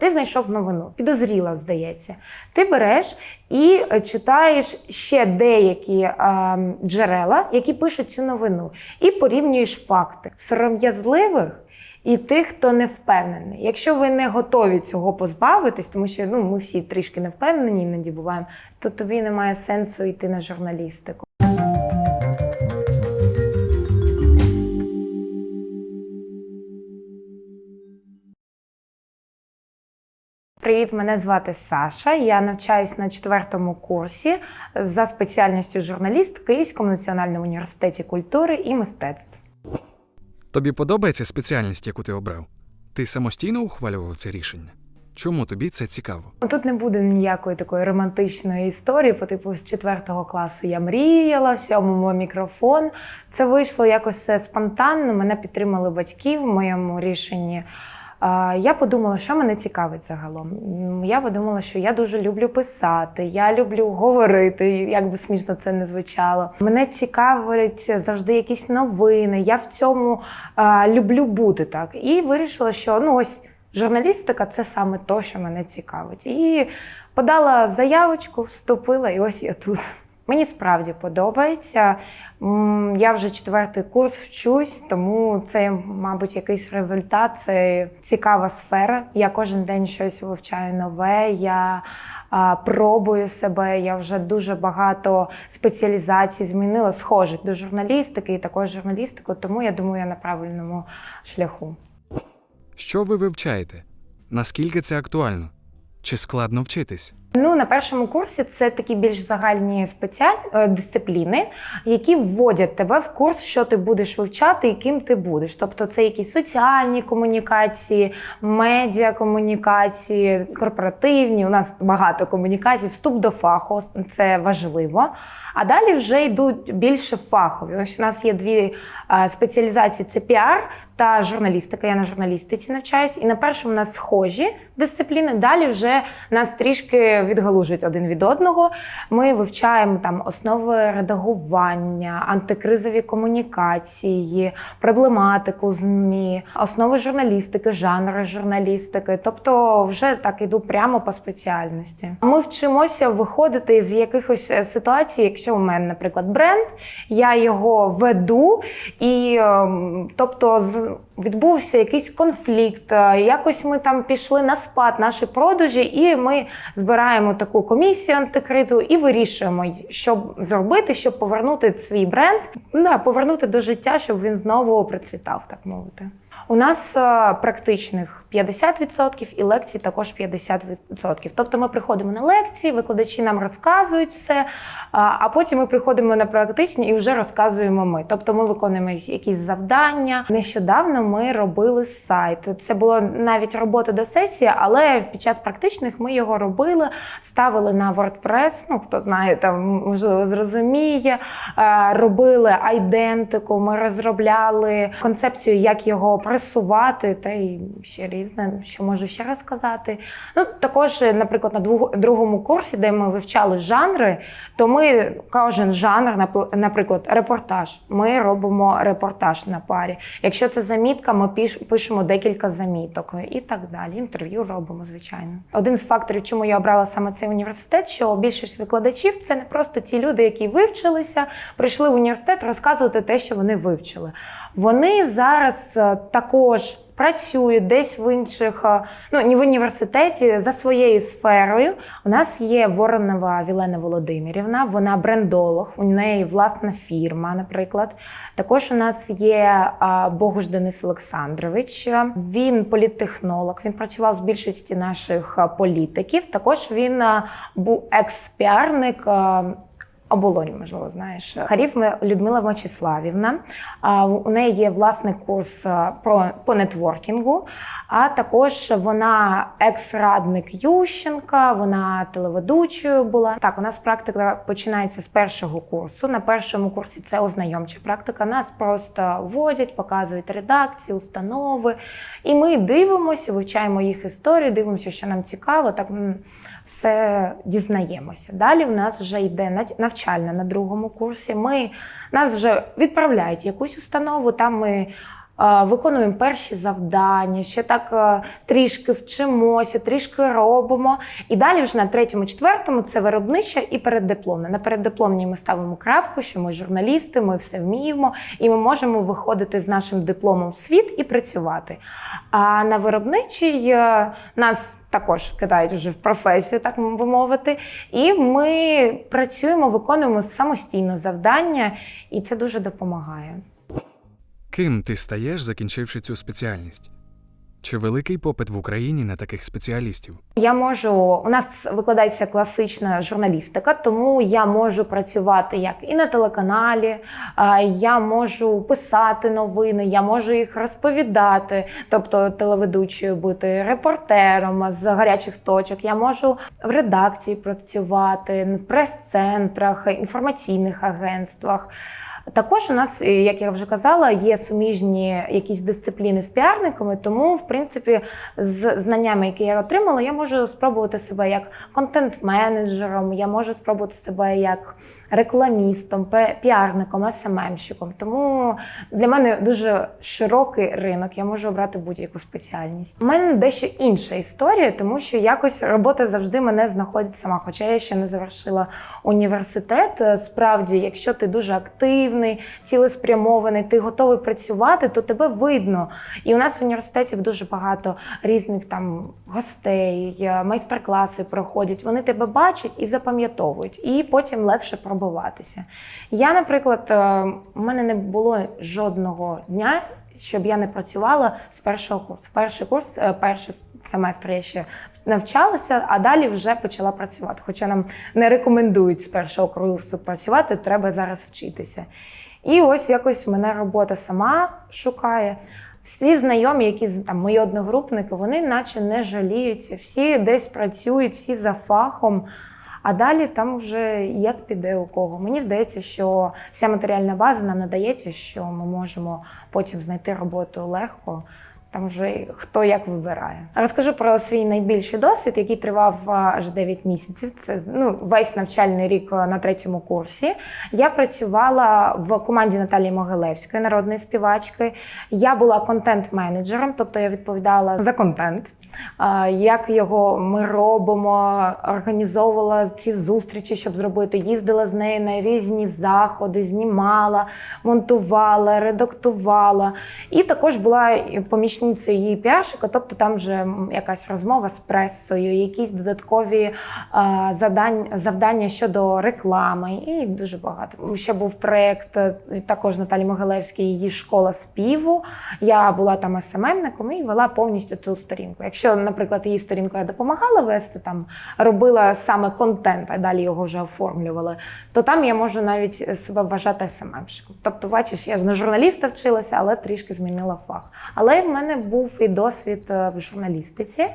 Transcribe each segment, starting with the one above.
Ти знайшов новину, підозріла, здається. Ти береш і е, читаєш ще деякі е, джерела, які пишуть цю новину, і порівнюєш факти сором'язливих і тих, хто не впевнений. Якщо ви не готові цього позбавитись, тому що ну, ми всі трішки не впевнені, іноді буваємо, то тобі немає сенсу йти на журналістику. Привіт, мене звати Саша. Я навчаюсь на четвертому курсі за спеціальністю журналіст в Київському національному університеті культури і мистецтв. Тобі подобається спеціальність, яку ти обрав? Ти самостійно ухвалював це рішення? Чому тобі це цікаво? Ну, Тут не буде ніякої такої романтичної історії. По типу з четвертого класу я мріяла, в сьомому мікрофон. Це вийшло якось все спонтанно. Мене підтримали батьки в моєму рішенні. Я подумала, що мене цікавить загалом. Я подумала, що я дуже люблю писати, я люблю говорити, як би смішно це не звучало. Мене цікавить завжди якісь новини. Я в цьому а, люблю бути так. І вирішила, що ну ось журналістика це саме то, що мене цікавить. І подала заявочку, вступила, і ось я тут. Мені справді подобається. Я вже четвертий курс вчусь, тому це, мабуть, якийсь результат. Це цікава сфера. Я кожен день щось вивчаю нове. Я пробую себе. Я вже дуже багато спеціалізацій змінила, схожих до журналістики і також журналістику. Тому я думаю, я на правильному шляху. Що ви вивчаєте? Наскільки це актуально? Чи складно вчитись? Ну, на першому курсі це такі більш загальні спеціаль... е, дисципліни, які вводять тебе в курс, що ти будеш вивчати і ким ти будеш. Тобто це якісь соціальні комунікації, медіа комунікації, корпоративні. У нас багато комунікацій, вступ до фаху це важливо. А далі вже йдуть більше фахові. Ось у нас є дві е, спеціалізації: це піар та журналістика. Я на журналістиці навчаюсь. І на першому у нас схожі дисципліни. Далі вже нас трішки відгалужують один від одного. Ми вивчаємо там основи редагування, антикризові комунікації, проблематику ЗМІ, основи журналістики, жанри журналістики. Тобто, вже так іду прямо по спеціальності. Ми вчимося виходити з якихось е, ситуацій, якщо у мене, наприклад, бренд, я його веду, і ем, тобто з- відбувся якийсь конфлікт. е, Якось ми там пішли на спад наші продажі, і ми збираємо таку комісію антикризу і вирішуємо, що зробити, щоб повернути свій бренд, ну, да, повернути до життя, щоб він знову процвітав, так мовити. У нас е, практичних 50% і лекцій також 50%. Тобто ми приходимо на лекції, викладачі нам розказують все, а потім ми приходимо на практичні і вже розказуємо ми. Тобто ми виконуємо якісь завдання. Нещодавно ми робили сайт. Це була навіть робота до сесії, але під час практичних ми його робили, ставили на WordPress, ну хто знає, там можливо зрозуміє. Робили айдентику, ми розробляли концепцію, як його просувати, та й ще різне, що можу ще розказати. Ну, також, е, наприклад, на другому курсі, де ми вивчали жанри, то ми кожен жанр, наприклад, репортаж. Ми робимо репортаж на парі. Якщо це замітка, ми пишемо декілька заміток і так далі. Інтерв'ю робимо, звичайно. Один з факторів, чому я обрала саме цей університет, що більшість викладачів це не просто ті люди, які вивчилися, прийшли в університет розказувати те, що вони вивчили. Вони зараз е, також працюють десь в інших, е, ну не в університеті за своєю сферою. У нас є Воронова Вілена Володимирівна, вона брендолог, у неї власна фірма, наприклад. Також у нас є а, Богуш Денис Олександрович. Він політтехнолог, він працював з більшості наших політиків. Також він був екс-піарник. Оболонь, можливо, знаєш. Харів Людмила Мочиславівна. У неї є власний курс про по нетворкінгу, а також вона екс-радник Ющенка, вона телеведучою була. Так, у нас практика починається з першого курсу. На першому курсі це ознайомча практика. Нас просто вводять, показують редакції, установи. І ми дивимося, вивчаємо їх історію, дивимося, що нам цікаво. Так все дізнаємося. Далі в нас вже йде нав- навчальна на другому курсі. Ми нас вже відправляють в якусь установу. Там ми виконуємо перші завдання, ще так е, трішки вчимося, трішки робимо. І далі вже на третьому, четвертому це виробниче і переддипломне. На переддипломній ми ставимо крапку, що ми журналісти, ми все вміємо, і ми можемо виходити з нашим дипломом в світ і працювати. А на виробничій е, нас також кидають вже в професію, так би мовити. І ми працюємо, виконуємо самостійно завдання, і це дуже допомагає. Ким ти стаєш, закінчивши цю спеціальність? Чи великий попит в Україні на таких спеціалістів? Я можу, у нас викладається класична журналістика, тому я можу працювати як і на телеканалі, я можу писати новини, я можу їх розповідати, тобто телеведучою бути репортером з гарячих точок. Я можу в редакції працювати, в прес-центрах, інформаційних агентствах. Також у нас, е, як я вже казала, є суміжні якісь дисципліни з піарниками, тому, в принципі, з знаннями, які я отримала, я можу спробувати себе як контент-менеджером, я можу спробувати себе як рекламістом, піарником, СММщиком. Тому для мене дуже широкий ринок, я можу обрати будь-яку спеціальність. У мене дещо інша історія, тому що якось робота завжди мене знаходить сама. Хоча я ще не завершила університет. Справді, якщо ти дуже активний, цілеспрямований, ти готовий працювати, то тебе видно. І у нас в університеті дуже багато різних там гостей, майстер-класи проходять. Вони тебе бачать і запам'ятовують, і потім легше пробиватися. Я, наприклад, е, у мене не було жодного дня. Щоб я не працювала з першого курсу. Перший курс, е, перший семестр я ще навчалася, а далі вже почала працювати. Хоча нам не рекомендують з першого курсу працювати, треба зараз вчитися. І ось якось мене робота сама шукає. Всі знайомі, які там мої одногрупники, вони наче не жаліються, всі десь працюють, всі за фахом. А далі там вже як піде у кого. Мені здається, що вся матеріальна база нам надається, що ми можемо потім знайти роботу легко. Там вже хто як вибирає. Розкажу про свій найбільший досвід, який тривав аж 9 місяців. Це ну, весь навчальний рік на третьому курсі. Я працювала в команді Наталії Могилевської, народної співачки. Я була контент-менеджером, тобто я відповідала за контент. Як його ми робимо, організовувала ці зустрічі, щоб зробити. Їздила з нею на різні заходи, знімала, монтувала, редактувала. І також була помічницею її піарщика, тобто там вже якась розмова з пресою, якісь додаткові завдання щодо реклами, і дуже багато. Ще був проєкт е, також Наталі Могилевській, її школа співу. Я була там СММником і вела повністю цю сторінку. Якщо, наприклад, її сторінку я допомагала вести, там робила саме контент, а далі його вже оформлювали, то там я можу навіть себе вважати СММщиком. Тобто, бачиш, я ж на журналіста вчилася, але трішки змінила фах. Але в мене був і досвід е, в журналістиці.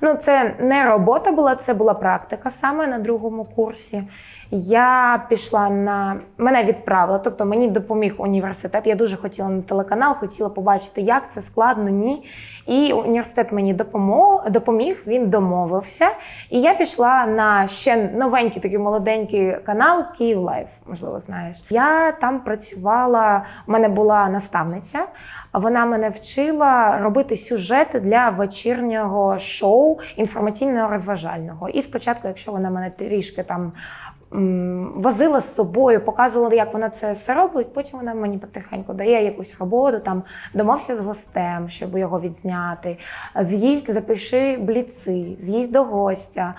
Ну, це не робота була, це була практика саме на другому курсі. Я пішла на мене відправили, тобто мені допоміг університет. Я дуже хотіла на телеканал, хотіла побачити, як це складно, ні. І університет мені допоміг, він домовився. І я пішла на ще новенький такий молоденький канал Київ Лайф, можливо, знаєш. Я там працювала, у мене була наставниця. Вона мене вчила робити сюжети для вечірнього шоу інформаційно-розважального. І спочатку, якщо вона мене трішки там возила з собою, показувала, як вона це все робить. Потім вона мені потихеньку дає якусь роботу, там домовся з гостем, щоб його відзняти. З'їзд, запиши бліци, з'їзд до гостя,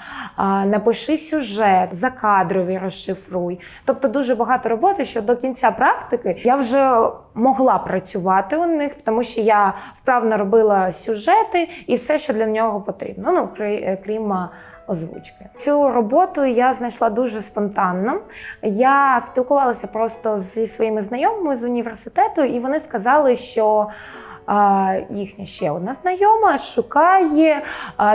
напиши сюжет, закадрові розшифруй. Тобто дуже багато роботи, що до кінця практики я вже могла працювати у них, тому що я вправно робила сюжети і все, що для нього потрібно. Ну, крім а, озвучки. Цю роботу я знайшла дуже спонтанно. Я спілкувалася просто зі своїми знайомими з університету, і вони сказали, що. Їхня ще одна знайома шукає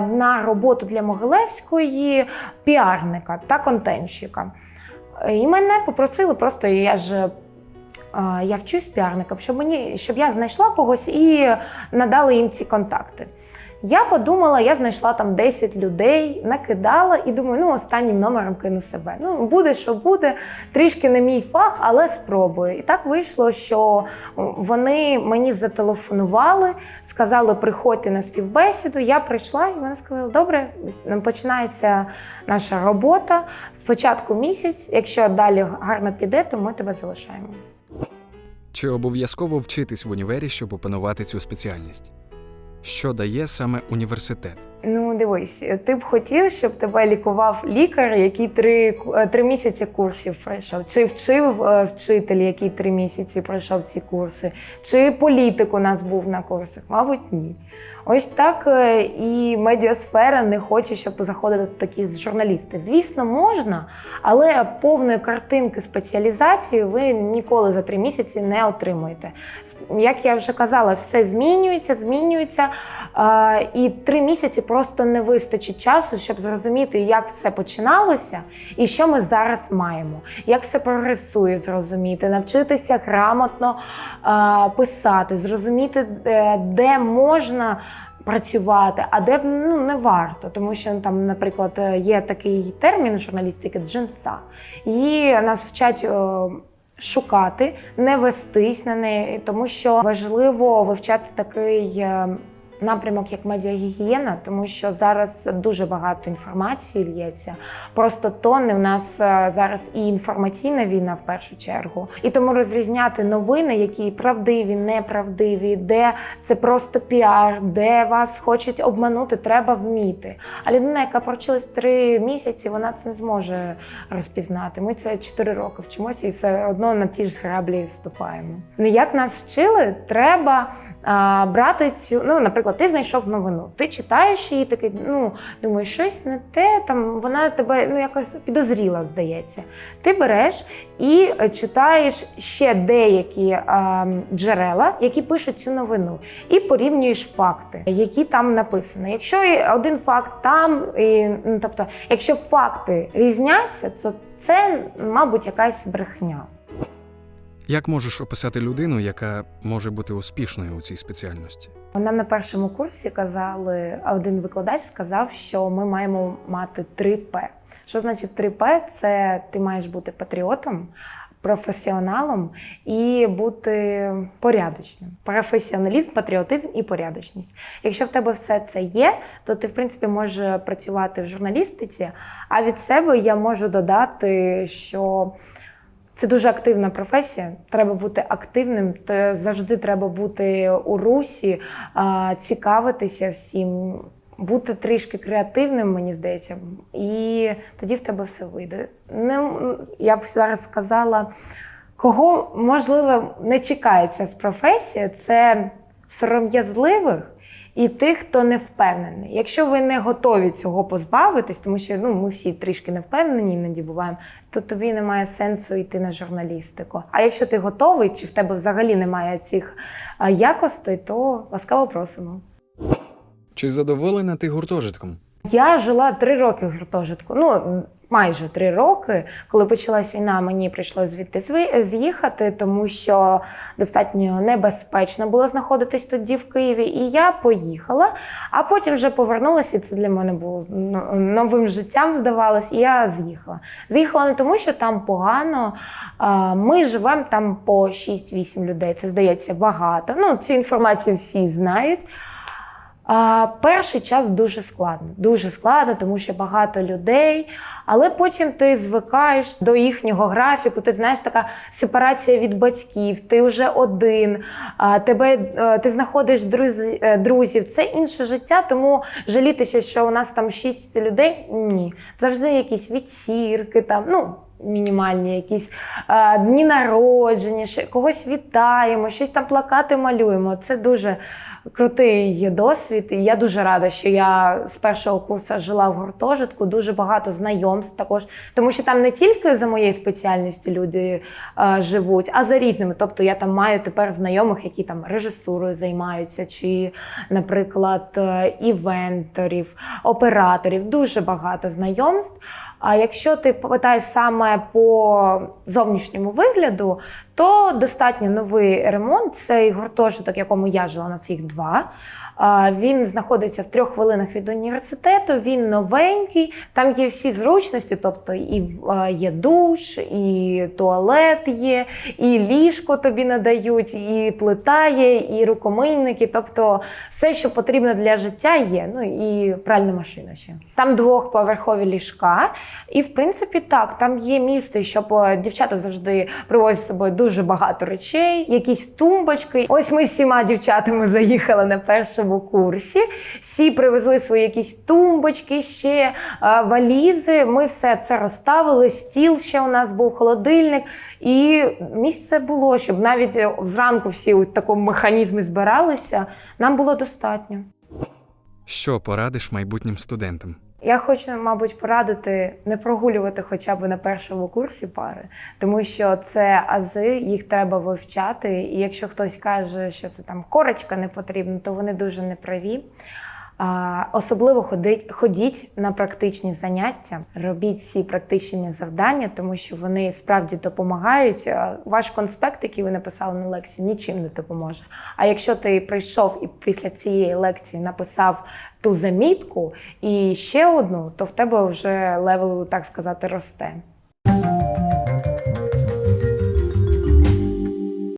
на роботу для Могилевської піарника та контентщика. І мене попросили просто я ж. Я вчусь піарникам, щоб мені щоб я знайшла когось і надала їм ці контакти. Я подумала, я знайшла там 10 людей, накидала і думаю, ну останнім номером кину себе. Ну, буде, що буде, трішки не мій фах, але спробую. І так вийшло, що вони мені зателефонували, сказали, приходьте на співбесіду. Я прийшла, і вони сказали, добре, починається наша робота. Спочатку місяць, якщо далі гарно піде, то ми тебе залишаємо. Чи обов'язково вчитись в універі, щоб опанувати цю спеціальність? Що дає саме університет? Ну, дивись, ти б хотів, щоб тебе лікував лікар, який три, е, три місяці курсів пройшов, чи вчив е, вчитель, який три місяці пройшов ці курси, чи політик у нас був на курсах? Мабуть, ні. Ось так е, і медіасфера не хоче, щоб заходили такі журналісти. Звісно, можна, але повної картинки спеціалізації ви ніколи за три місяці не отримуєте. Як я вже казала, все змінюється, змінюється, е, і три місяці просто не вистачить часу, щоб зрозуміти, як все починалося і що ми зараз маємо, як все прогресує, зрозуміти, навчитися грамотно е, писати, зрозуміти, де, де можна. Працювати, а де ну не варто, тому що там, наприклад, є такий термін журналістики джинса. Її нас вчать е, шукати, не вестись на неї, тому що важливо вивчати такий. Напрямок як медіагігієна, тому що зараз дуже багато інформації лється. Просто тонни у нас е, зараз і інформаційна війна в першу чергу. І тому розрізняти новини, які правдиві, неправдиві, де це просто піар, де вас хочуть обманути, треба вміти. А людина, яка провчилась три місяці, вона це не зможе розпізнати. Ми це чотири роки вчимося і все одно на ті ж граблі ступаємо. Ну як нас вчили, треба а, брати цю, ну, наприклад, ти знайшов новину, ти читаєш її, такий, ну думаєш, щось не те, там вона тебе ну якось підозріла, здається. Ти береш і е, читаєш ще деякі а, джерела, які пишуть цю новину, і порівнюєш факти, які там написані. Якщо один факт там, і, ну, тобто, якщо факти різняться, то це, мабуть, якась брехня. Як можеш описати людину, яка може бути успішною у цій спеціальності? Нам на першому курсі казали, один викладач сказав, що ми маємо мати 3 П. Що значить 3 П? Це ти маєш бути патріотом, професіоналом і бути порядочним. Професіоналізм, патріотизм і порядочність. Якщо в тебе все це є, то ти, в принципі, можеш працювати в журналістиці. А від себе я можу додати, що це дуже активна професія. Треба бути активним. Завжди треба бути у русі, цікавитися всім, бути трішки креативним, мені здається, і тоді в тебе все вийде. Не, я б зараз сказала, кого можливо не чекається з професії, це сором'язливих. І тих, хто не впевнений. Якщо ви не готові цього позбавитись, тому що ну ми всі трішки не впевнені, іноді буваємо, то тобі немає сенсу йти на журналістику. А якщо ти готовий, чи в тебе взагалі немає цих якостей, то ласкаво просимо. Чи задоволена ти гуртожитком? Я жила три роки в гуртожитку. Ну майже три роки. Коли почалась війна, мені прийшлося звідти з'їхати, тому що достатньо небезпечно було знаходитись тоді в Києві. І я поїхала, а потім вже повернулася. Це для мене було новим життям, здавалось, і я з'їхала. З'їхала не тому, що там погано. Ми живемо там по 6-8 людей. Це здається багато. Ну, цю інформацію всі знають. А, перший час дуже складно, дуже складно, тому що багато людей. Але потім ти звикаєш до їхнього графіку. Ти знаєш, така сепарація від батьків, ти вже один, а, тебе е, ти знаходиш друзі, е, друзів. Це інше життя, тому жалітися, що у нас там шість людей. Ні, завжди якісь вечірки, там ну. Мінімальні якісь а, дні народження, когось вітаємо, щось там плакати малюємо. Це дуже крутий досвід. І я дуже рада, що я з першого курсу жила в гуртожитку, дуже багато знайомств також, тому що там не тільки за моєю спеціальністю люди е, живуть, а за різними. Тобто я там маю тепер знайомих, які там режисурою займаються, чи, наприклад, е, івенторів, операторів. Дуже багато знайомств. А якщо ти питаєш саме по зовнішньому вигляду, то достатньо новий ремонт. Цей гуртожиток, якому я жила, у нас їх два. Він знаходиться в трьох хвилинах від університету. Він новенький. Там є всі зручності, тобто і є душ, і туалет є, і ліжко тобі надають, і плита є, і рукомийники. Тобто все, що потрібно для життя, є. Ну і пральна машина ще. Там двохповерхові ліжка. І в принципі так, там є місце, щоб е, дівчата завжди привозять з собою дуже багато речей, якісь тумбочки. Ось ми з всіма дівчатами заїхали на першому курсі. Всі привезли свої якісь тумбочки, ще е, валізи. Ми все це розставили. Стіл ще у нас був, холодильник. І місце було, щоб навіть е, зранку всі у такому механізмі збиралися. Нам було достатньо. Що порадиш майбутнім студентам? Я хочу, мабуть, порадити не прогулювати хоча б на першому курсі пари, тому що це ази, їх треба вивчати. І якщо хтось каже, що це там корочка не потрібна, то вони дуже неправі. Особливо ходить, ходіть на практичні заняття, робіть всі практичні завдання, тому що вони справді допомагають. Ваш конспект, який ви написали на лекції, нічим не допоможе. А якщо ти прийшов і після цієї лекції написав ту замітку і ще одну, то в тебе вже левел, так сказати, росте.